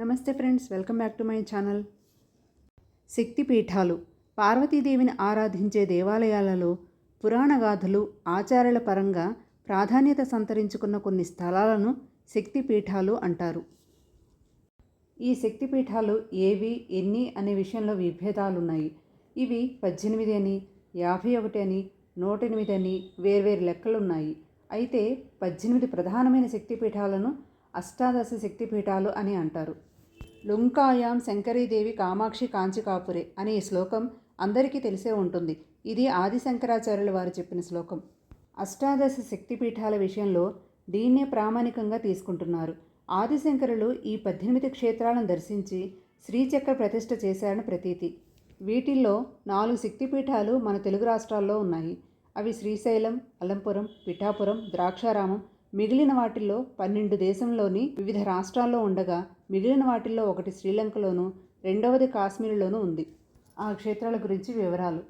నమస్తే friends welcome back to my channel. శక్తిపీఠాలు పార్వతీదేవిని ఆరాధించే దేవాలయాలలో పురాణ గాథలు ఆచారాల పరంగా ప్రాధాన్యత సంతరించుకున్న కొన్ని స్థలాలను శక్తిపీఠాలు అంటారు. ఈ శక్తిపీఠాలు ఏవి ఎన్ని అనే విషయంలో విభేదాలున్నాయి. ఇవి పద్దెనిమిది అని యాభై ఒకటి అని నూట ఎనిమిది అని వేర్వేరు లెక్కలున్నాయి. అయితే పద్దెనిమిది ప్రధానమైన శక్తిపీఠాలను అష్టాదశ శక్తిపీఠాలు అని అంటారు. లుంకాయాం శంకరీదేవి కామాక్షి కాంచికాపురే అనే ఈ శ్లోకం అందరికీ తెలిసే ఉంటుంది. ఇది ఆది శంకరాచార్యుల వారు చెప్పిన శ్లోకం. అష్టాదశ శక్తిపీఠాల విషయంలో దీన్నే ప్రామాణికంగా తీసుకుంటున్నారు. ఆదిశంకరులు ఈ పద్దెనిమిది క్షేత్రాలను దర్శించి శ్రీచక్ర ప్రతిష్ఠ చేశారని ప్రతీతి. వీటిల్లో నాలుగు శక్తిపీఠాలు మన తెలుగు రాష్ట్రాల్లో ఉన్నాయి. అవి శ్రీశైలం అలంపురం పిఠాపురం ద్రాక్షారామం మిగిలిన వాటిల్లో పన్నెండు దేశంలోని వివిధ రాష్ట్రాల్లో ఉండగా మిగిలిన వాటిల్లో ఒకటి శ్రీలంకలోను రెండవది కాశ్మీర్లోనూ ఉంది. ఆ క్షేత్రాల గురించి వివరాలు.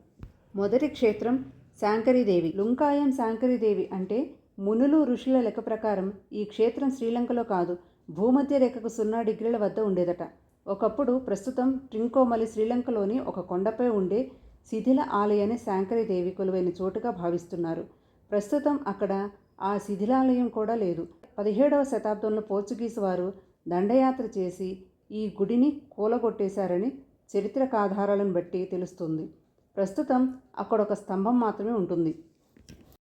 మొదటి క్షేత్రం శాంకరీదేవి. లుంకాయం శాంకరీదేవి అంటే మునులు ఋషుల లెక్క ప్రకారం ఈ క్షేత్రం శ్రీలంకలో కాదు భూమధ్య రేఖకు సున్నా డిగ్రీల వద్ద ఉండేదట. ఒకప్పుడు ప్రస్తుతం ట్రింకోమలి శ్రీలంకలోని ఒక కొండపై ఉండే శిథిల ఆలయాన్ని శాంకరీదేవి కొలువైన చోటుగా భావిస్తున్నారు. ప్రస్తుతం అక్కడ ఆ శిథిలాలయం కూడా లేదు. పదిహేడవ శతాబ్దంలో పోర్చుగీసు వారు దండయాత్ర చేసి ఈ గుడిని కూలగొట్టేశారని చరిత్రక ఆధారాలను బట్టి తెలుస్తుంది. ప్రస్తుతం అక్కడ ఒక స్తంభం మాత్రమే ఉంటుంది.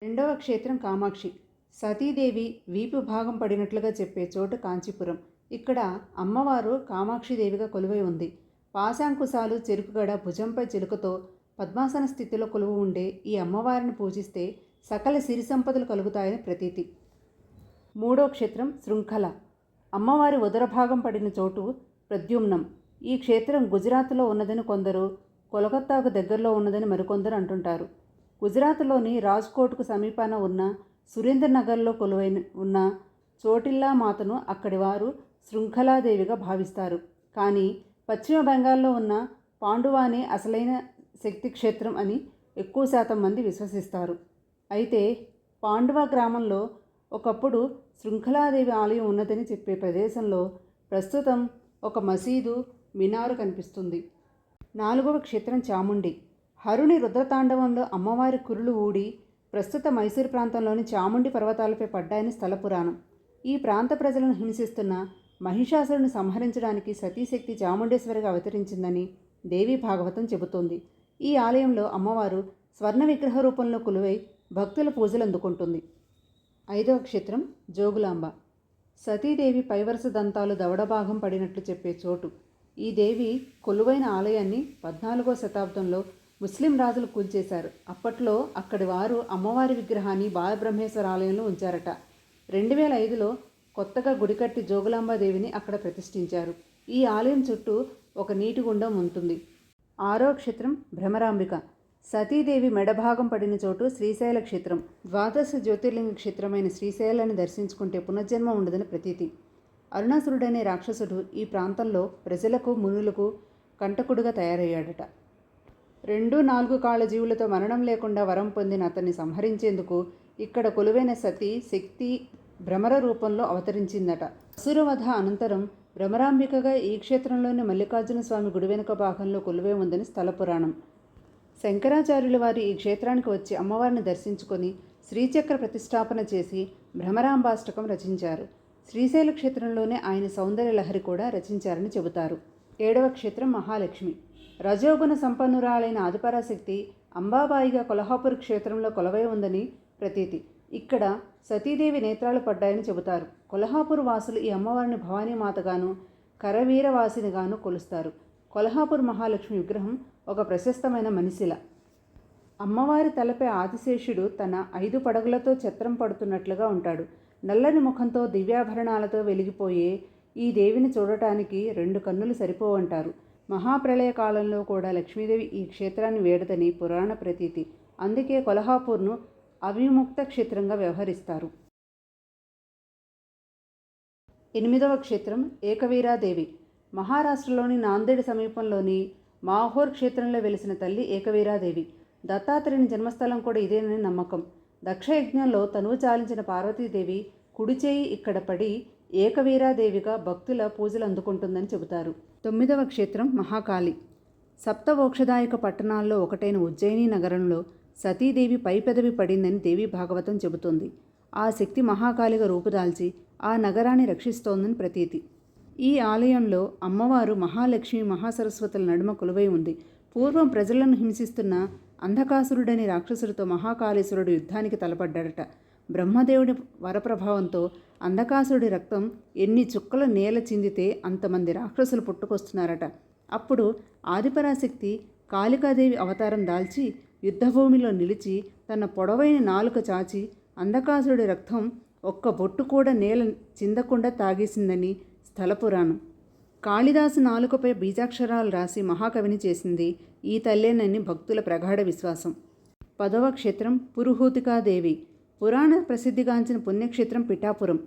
రెండవ క్షేత్రం కామాక్షి. సతీదేవి వీపు భాగం పడినట్లుగా చెప్పే చోటు కాంచీపురం. ఇక్కడ అమ్మవారు కామాక్షిదేవిగా కొలువై ఉంది. పాశాంకుశాలు చెరుకుగడ భుజంపై చిలుకతో పద్మాసన స్థితిలో కొలువు ఉండే ఈ అమ్మవారిని పూజిస్తే సకల సిరి సంపదలు కలుగుతాయని ప్రతీతి. మూడో క్షేత్రం శృంఖల. అమ్మవారి ఉదర భాగం పడిన చోటు ప్రద్యుమ్నం. ఈ క్షేత్రం గుజరాత్లో ఉన్నదని కొందరు కొలకత్తాకు దగ్గరలో ఉన్నదని మరికొందరు అంటుంటారు. గుజరాత్లోని రాజ్కోట్కు సమీపాన ఉన్న సురేంద్రనగర్లో కొలువైన ఉన్న చోటిల్లా మాతను అక్కడి వారు శృంఖలాదేవిగా భావిస్తారు. కానీ పశ్చిమ బెంగాల్లో ఉన్న పాండువానే అసలైన శక్తి క్షేత్రం అని ఎక్కువ శాతం మంది విశ్వసిస్తారు. అయితే పాండువ గ్రామంలో ఒకప్పుడు శృంఖలాదేవి ఆలయం ఉన్నదని చెప్పే ప్రదేశంలో ప్రస్తుతం ఒక మసీదు మినారు కనిపిస్తుంది. నాలుగవ క్షేత్రం చాముండి. హరుని రుద్రతాండవంలో అమ్మవారి కురులు ఊడి ప్రస్తుత మైసూరు ప్రాంతంలోని చాముండి పర్వతాలపై పడ్డాయని స్థల పురాణం. ఈ ప్రాంత ప్రజలను హింసిస్తున్న మహిషాసురుని సంహరించడానికి సతీశక్తి చాముండేశ్వరిగా అవతరించిందని దేవి భాగవతం చెబుతోంది. ఈ ఆలయంలో అమ్మవారు స్వర్ణ విగ్రహ రూపంలో కొలువై భక్తుల పూజలు అందుకుంటుంది. ఐదవ క్షేత్రం జోగులాంబ. సతీదేవి పైవరస దంతాలు దవడభాగం పడినట్లు చెప్పే చోటు. ఈ దేవి కొలువైన ఆలయాన్ని పద్నాలుగో శతాబ్దంలో ముస్లిం రాజులు కూల్చేశారు. అప్పట్లో అక్కడి వారు అమ్మవారి విగ్రహాన్ని బాలబ్రహ్మేశ్వర ఆలయంలో ఉంచారట. రెండు వేల ఐదులో కొత్తగా గుడికట్టి జోగులాంబాదేవిని అక్కడ ప్రతిష్ఠించారు. ఈ ఆలయం చుట్టూ ఒక నీటి గుండం ఉంటుంది. ఆరో క్షేత్రం భ్రమరాంబిక. సతీదేవి మెడభాగం పడిన చోటు శ్రీశైల క్షేత్రం. ద్వాదశ జ్యోతిర్లింగ క్షేత్రమైన శ్రీశైలాన్ని దర్శించుకుంటే పునర్జన్మ ఉండదని ప్రతీతి. అరుణాసురుడనే రాక్షసుడు ఈ ప్రాంతంలో ప్రజలకు మునులకు కంటకుడుగా తయారయ్యాడట. రెండు నాలుగు కాళ్ళ జీవులతో మరణం లేకుండా వరం పొందిన అతన్ని సంహరించేందుకు ఇక్కడ కొలువైన సతి శక్తి భ్రమర రూపంలో అవతరించిందట. అసురవధ అనంతరం భ్రమరాంబికగా ఈ క్షేత్రంలోని మల్లికార్జున స్వామి గుడి వెనుక భాగంలో కొలువే ఉందని స్థల పురాణం. శంకరాచార్యుల వారు ఈ క్షేత్రానికి వచ్చి అమ్మవారిని దర్శించుకొని శ్రీచక్ర ప్రతిష్టాపన చేసి భ్రమరాంబాష్టకం రచించారు. శ్రీశైల క్షేత్రంలోనే ఆయన సౌందర్య లహరి కూడా రచించారని చెబుతారు. ఏడవ క్షేత్రం మహాలక్ష్మి. రజోగుణ సంపన్నురాలైన ఆదిపరాశక్తి అంబాబాయిగా కొల్హాపూర్ క్షేత్రంలో కొలవై ఉందని ప్రతీతి. ఇక్కడ సతీదేవి నేత్రాలు పడ్డాయని చెబుతారు. కొల్హాపూర్ వాసులు ఈ అమ్మవారిని భవానీమాతగాను కరవీరవాసినిగాను కొలుస్తారు. కొల్హాపూర్ మహాలక్ష్మి విగ్రహం ఒక ప్రశస్తమైన మనిషిల అమ్మవారి తలపై ఆదిశేషుడు తన ఐదు పడగలతో ఛత్రం పడుతున్నట్లుగా ఉంటాడు. నల్లని ముఖంతో దివ్యాభరణాలతో వెలిగిపోయే ఈ దేవిని చూడటానికి రెండు కన్నులు సరిపోవంటారు. మహాప్రళయ కాలంలో కూడా లక్ష్మీదేవి ఈ క్షేత్రాన్ని వేడదని పురాణ ప్రతీతి. అందుకే కొల్హాపూర్ను అవిముక్త క్షేత్రంగా వ్యవహరిస్తారు. ఎనిమిదవ క్షేత్రం ఏకవీరాదేవి. మహారాష్ట్రలోని నాందేడ్ సమీపంలోని మాహోర్ క్షేత్రంలో వెలిసిన తల్లి ఏకవీరాదేవి. దత్తాత్రేయుని జన్మస్థలం కూడా ఇదేనని నమ్మకం. దక్షయజ్ఞంలో తనువు చాలించిన పార్వతీదేవి కుడిచేయి ఇక్కడ పడి ఏకవీరాదేవిగా భక్తుల పూజలు అందుకుంటుందని చెబుతారు. తొమ్మిదవ క్షేత్రం మహాకాళి. సప్తవోక్షదాయక పట్టణాల్లో ఒకటైన ఉజ్జయిని నగరంలో సతీదేవి పైపెదవి పడిందని దేవి భాగవతం చెబుతోంది. ఆ శక్తి మహాకాళిగా రూపుదాల్చి ఆ నగరాన్ని రక్షిస్తోందని ప్రతీతి. ఈ ఆలయంలో అమ్మవారు మహాలక్ష్మి మహాసరస్వతుల నడుమ కొలువై ఉంది. పూర్వం ప్రజలను హింసిస్తున్న అంధకాసురుడని రాక్షసుడితో మహాకాళేశ్వరుడు యుద్ధానికి తలపడ్డాడట. బ్రహ్మదేవుడి వరప్రభావంతో అంధకాసురుడి రక్తం ఎన్ని చుక్కల నేల చిందితే అంతమంది రాక్షసులు పుట్టుకొస్తున్నారట. అప్పుడు ఆదిపరాశక్తి కాళికాదేవి అవతారం దాల్చి యుద్ధభూమిలో నిలిచి తన పొడవైన నాలుక చాచి అంధకాసురుడి రక్తం ఒక్క బొట్టు కూడా నేల చిందకుండా తాగేసిందని స్థలపురాణం కాళిదాసు నాలుకపై బీజాక్షరాలు రాసి మహాకవిని చేసింది ఈ తల్లేనని భక్తుల ప్రగాఢ విశ్వాసం. పదవ క్షేత్రం పురుహూతికాదేవి. పురాణ ప్రసిద్ధిగాంచిన పుణ్యక్షేత్రం పిఠాపురం.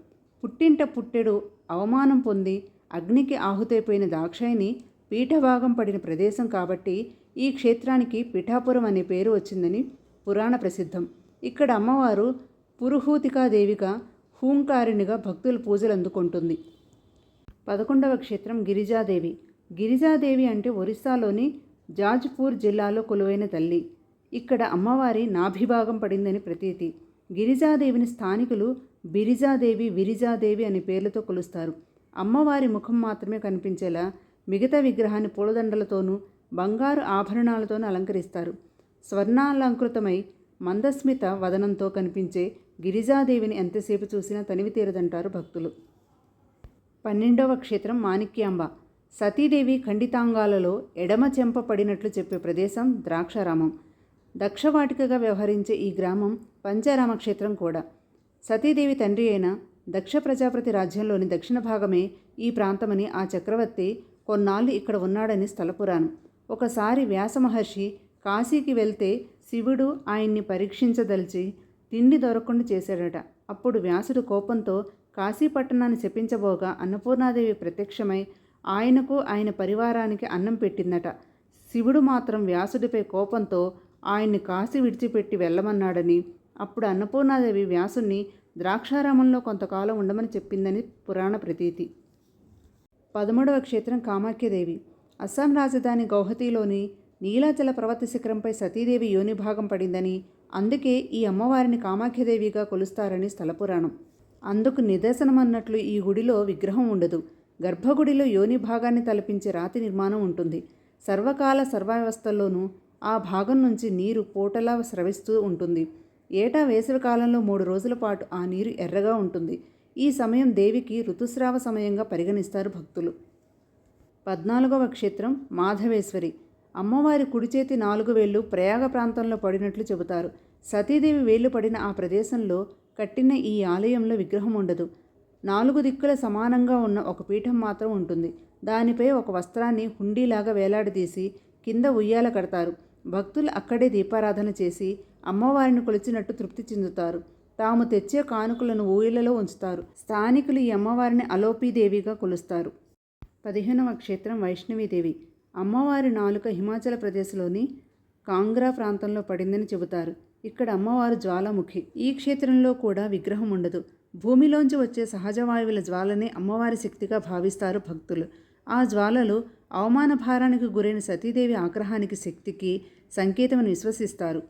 పుట్టింట పుట్టెడు అవమానం పొంది అగ్నికి ఆహుతైపోయిన దాక్షాయిని పీఠభాగం పడిన ప్రదేశం కాబట్టి ఈ క్షేత్రానికి పిఠాపురం అనే పేరు వచ్చిందని పురాణ ప్రసిద్ధం. ఇక్కడ అమ్మవారు పురుహూతికాదేవిగా హూంకారిణిగా భక్తుల పూజలు అందుకుంటుంది పదకొండవ క్షేత్రం గిరిజాదేవి. గిరిజాదేవి అంటే ఒరిస్సాలోని జాజ్పూర్ జిల్లాలో కొలువైన తల్లి. ఇక్కడ అమ్మవారి నాభిభాగం పడిందని ప్రతీతి. గిరిజాదేవిని స్థానికులు బిరిజాదేవి విరిజాదేవి అనే పేర్లతో కొలుస్తారు. అమ్మవారి ముఖం మాత్రమే కనిపించేలా మిగతా విగ్రహాన్ని పూలదండలతోనూ బంగారు ఆభరణాలతోనూ అలంకరిస్తారు. స్వర్ణాలంకృతమై మందస్మిత వదనంతో కనిపించే గిరిజాదేవిని ఎంతసేపు చూసినా తనివి తీరదంటారు భక్తులు. పన్నెండవ క్షేత్రం మాణిక్యాంబ. సతీదేవి ఖండితాంగాలలో ఎడమ చెంప పడినట్లు చెప్పే ప్రదేశం ద్రాక్షారామం. దక్షవాటికగా వ్యవహరించే ఈ గ్రామం పంచారామ క్షేత్రం కూడా. సతీదేవి తండ్రి అయిన దక్ష ప్రజాపతి రాజ్యంలోని దక్షిణ భాగమే ఈ ప్రాంతమని ఆ చక్రవర్తి కొన్నాళ్ళు ఇక్కడ ఉన్నాడని స్థలపురాణం ఒకసారి వ్యాస మహర్షి కాశీకి వెళ్తే శివుడు ఆయన్ని పరీక్షించదలిచి తిండి దొరకకుండా చేశాడట. అప్పుడు వ్యాసుడు కోపంతో కాశీపట్టణాన్ని శపించబోగా అన్నపూర్ణాదేవి ప్రత్యక్షమై ఆయనకు ఆయన పరివారానికి అన్నం పెట్టిందట. శివుడు మాత్రం వ్యాసుడిపై కోపంతో ఆయన్ని కాశీ విడిచిపెట్టి వెళ్ళమన్నాడని అప్పుడు అన్నపూర్ణాదేవి వ్యాసుని ద్రాక్షారామంలో కొంతకాలం ఉండమని చెప్పిందని పురాణ ప్రతీతి. పదమూడవ క్షేత్రం కామాఖ్యదేవి. అస్సాం రాజధాని గౌహతిలోని నీలాచల పర్వత శిఖరంపై సతీదేవి యోనిభాగం పడిందని అందుకే ఈ అమ్మవారిని కామాఖ్యదేవిగా కొలుస్తారని స్థలపురాణం అందుకు నిదర్శనమన్నట్లు ఈ గుడిలో విగ్రహం ఉండదు. గర్భగుడిలో యోని భాగాన్ని తలపించే రాతి నిర్మాణం ఉంటుంది. సర్వకాల సర్వావస్థల్లోనూ ఆ భాగం నుంచి నీరు పూటలా స్రవిస్తూ ఉంటుంది. ఏటా వేసవి కాలంలో మూడు రోజుల పాటు ఆ నీరు ఎర్రగా ఉంటుంది. ఈ సమయం దేవికి ఋతుస్రావ సమయంగా పరిగణిస్తారు భక్తులు. పద్నాలుగవ క్షేత్రం మాధవేశ్వరి. అమ్మవారి కుడి చేతి నాలుగు వేళ్ళు ప్రయాగ ప్రాంతంలో పడినట్లు చెబుతారు. సతీదేవి వేళ్ళు పడిన ఆ ప్రదేశంలో కట్టిన ఈ ఆలయంలో విగ్రహం ఉండదు. నాలుగు దిక్కుల సమానంగా ఉన్న ఒక పీఠం మాత్రం ఉంటుంది. దానిపై ఒక వస్త్రాన్ని హుండీలాగా వేలాడదీసి కింద ఉయ్యాల కడతారు. భక్తులు అక్కడే దీపారాధన చేసి అమ్మవారిని కొలిచినట్టు తృప్తి చెందుతారు. తాము తెచ్చే కానుకలను ఊయలలో ఉంచుతారు. స్థానికులు ఈ అమ్మవారిని అలోపీదేవిగా కొలుస్తారు. పదిహేనవ క్షేత్రం వైష్ణవీదేవి. అమ్మవారి నాలుక హిమాచల్ ప్రదేశ్లోని కాంగ్రా ప్రాంతంలో పడిందని చెబుతారు. ఇక్కడ అమ్మవారు జ్వాలాముఖి. ఈ క్షేత్రంలో కూడా విగ్రహం ఉండదు. భూమిలోంచి వచ్చే సహజ వాయువుల జ్వాలనే అమ్మవారి శక్తిగా భావిస్తారు భక్తులు. ఆ జ్వాలలు అవమాన భారానికి గురైన సతీదేవి ఆగ్రహానికి శక్తికి సంకేతమని విశ్వసిస్తారు.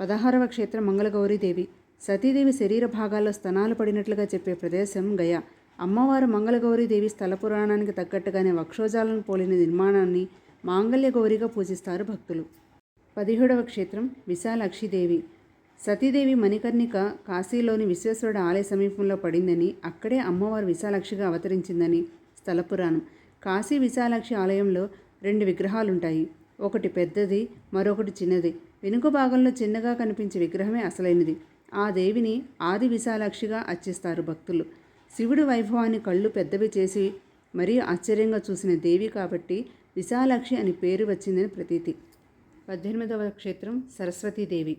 పదహారవ క్షేత్రం మంగళగౌరీదేవి సతీదేవి శరీర భాగాల్లో స్తనాలు పడినట్లుగా చెప్పే ప్రదేశం గయా. అమ్మవారు మంగళగౌరీదేవి స్థల పురాణానికి తగ్గట్టుగానే వక్షోజాలను పోలిన నిర్మాణాన్ని మాంగళ్య గౌరిగా పూజిస్తారు భక్తులు. పదిహేడవ క్షేత్రం విశాలాక్షిదేవి. సతీదేవి మణికర్ణిక కాశీలోని విశ్వేశ్వరుడు ఆలయ సమీపంలో పడిందని అక్కడే అమ్మవారు విశాలాక్షిగా అవతరించిందని స్థల పురాణం. కాశీ విశాలాక్షి ఆలయంలో రెండు విగ్రహాలుంటాయి. ఒకటి పెద్దది మరొకటి చిన్నది. వెనుక భాగంలో చిన్నగా కనిపించే విగ్రహమే అసలైనది. ఆ దేవిని ఆది విశాలాక్షిగా అర్చిస్తారు భక్తులు. శివుడి వైభవాన్ని కళ్ళు పెద్దవి చేసి మరీ ఆశ్చర్యంగా చూసిన దేవి కాబట్టి విశాలాక్షి అని పేరు వచ్చిందని ప్రతీతి. పద్దెనిమిదవ క్షేత్రం సరస్వతీదేవి.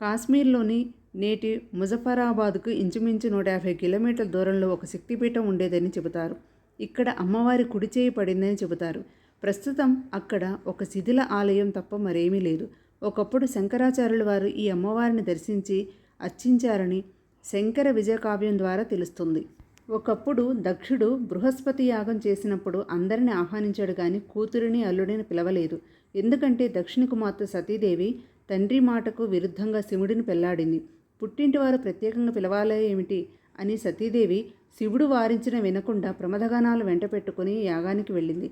కాశ్మీర్లోని నేటి ముజఫరాబాద్కు ఇంచుమించు నూట యాభై కిలోమీటర్ల దూరంలో ఒక శక్తిపీఠం ఉండేదని చెబుతారు. ఇక్కడ అమ్మవారి కుడి చేయి పడిందని చెబుతారు. ప్రస్తుతం అక్కడ ఒక శిథిల ఆలయం తప్ప మరేమీ లేదు. ఒకప్పుడు శంకరాచార్యుల వారు ఈ అమ్మవారిని దర్శించి అర్చించారని శంకర విజయకావ్యం ద్వారా తెలుస్తుంది. ఒకప్పుడు దక్షుడు బృహస్పతి యాగం చేసినప్పుడు అందరిని ఆహ్వానించాడు కానీ కూతురిని అల్లుడిని పిలవలేదు. ఎందుకంటే దక్షిణ కుమార్తె సతీదేవి తండ్రి మాటకు విరుద్ధంగా శివుడిని పెళ్ళాడింది. పుట్టింటి వారు ప్రత్యేకంగా పిలవాలే ఏమిటి? అని సతీదేవి శివుడు వారించిన వినకుండా ప్రమదగానాలు వెంట పెట్టుకుని యాగానికి వెళ్ళింది.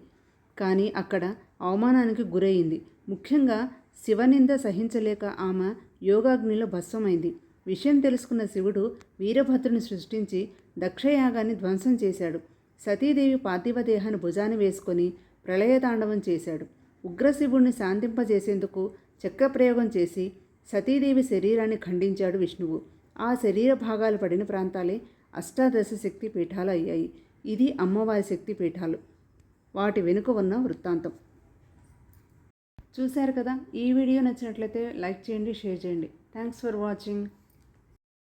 కానీ అక్కడ అవమానానికి గురయింది ముఖ్యంగా శివనింద సహించలేక ఆమె యోగాగ్నిలో భస్వమైంది విషయం తెలుసుకున్న శివుడు వీరభద్రుని సృష్టించి దక్షయాగాన్ని ధ్వంసం చేశాడు. సతీదేవి పార్థివ దేహాన్ని భుజాన్ని వేసుకొని ప్రళయతాండవం చేశాడు. ఉగ్రశివుణ్ణి శాంతింపజేసేందుకు చక్రప్రయోగం చేసి సతీదేవి శరీరాన్ని ఖండించాడు విష్ణువు. ఆ శరీర భాగాలు పడిన ప్రాంతాలే అష్టాదశ శక్తి పీఠాలు అయ్యాయి. ఇది అమ్మవారి శక్తి పీఠాలు. వాటి వెనుక ఉన్న వృత్తాంతం. చూశారు కదా? ఈ వీడియో నచ్చినట్లయితే లైక్ చేయండి షేర్ చేయండి. Thanks for watching